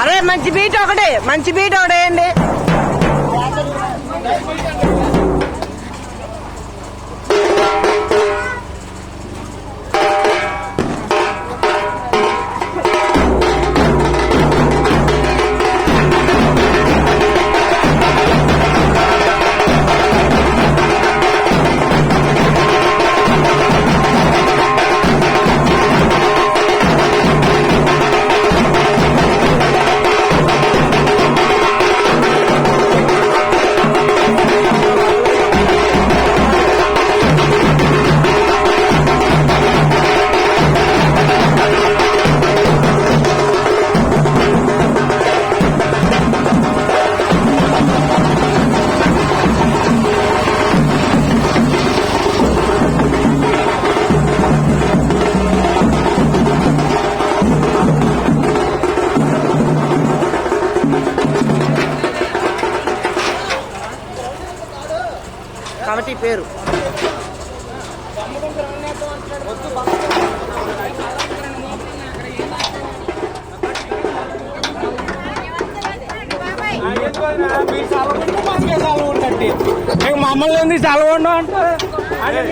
అరే మంచి బీట్ ఒకటే మంచి బీట్ ఒకటే అండి కాబట్టి పేరు. మాకే మమ్మల్ని ఎందుకు చల్లగా ఉండవు అంటే